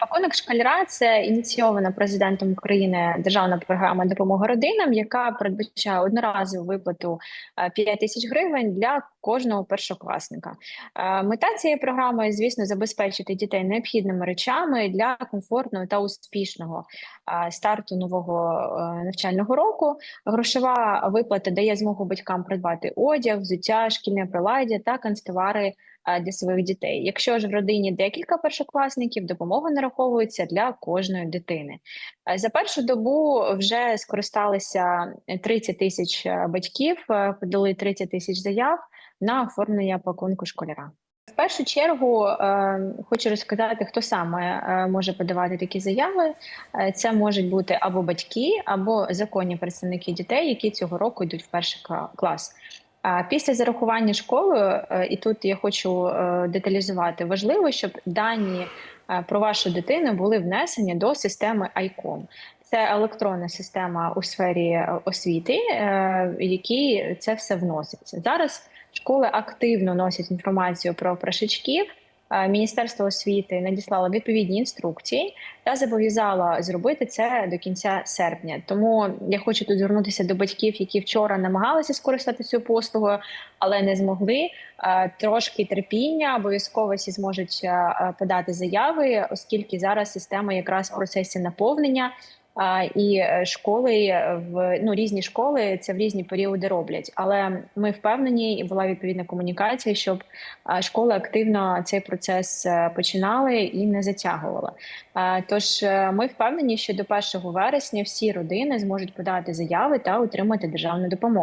Пакунок школяра це ініційована президентом України державна програма допомоги родинам, яка передбачає одноразову виплату е, 5 тисяч гривень для кожного першокласника. Е, Мета цієї програми, звісно, забезпечити дітей необхідними речами для комфортного та успішного е, старту нового е, навчального року. Грошова виплата дає змогу батькам придбати одяг, взуття, шкільне приладдя та канцтовари е, для своїх дітей. Якщо ж в родині декілька першокласників, допомога нараховується для кожної дитини. За першу добу вже скористалися 30 тисяч е, батьків, е, подали 30 тисяч заяв на оформлення пакунку школяра. В першу чергу е, хочу розказати, хто саме може подавати такі заяви. Це можуть бути або батьки, або законні представники дітей, які цього року йдуть в перший клас. А Після зарахування школою, е, і тут я хочу е, деталізувати, важливо, щоб дані е, про вашу дитину були внесені до системи ICOM. Це електронна система у сфері освіти, в якій це все вноситься. Зараз школи активно носять інформацію про прошачків. Е, Міністерство освіти надіслало відповідні інструкції та зобов'язало зробити це до кінця серпня. Тому я хочу тут звернутися до батьків, які вчора намагалися скористатися цією послугою, але не змогли. Е, Трошки терпіння, обов'язково всі зможуть е, подати заяви, оскільки зараз система якраз в процесі наповнення. І е, школи е, в ну різні школи це в різні періоди роблять. Але ми впевнені, і була відповідна комунікація, щоб школи активно цей процес е, починали і не затягували. Тож ми впевнені, що до 1 вересня всі родини зможуть подати заяви та отримати державну допомогу.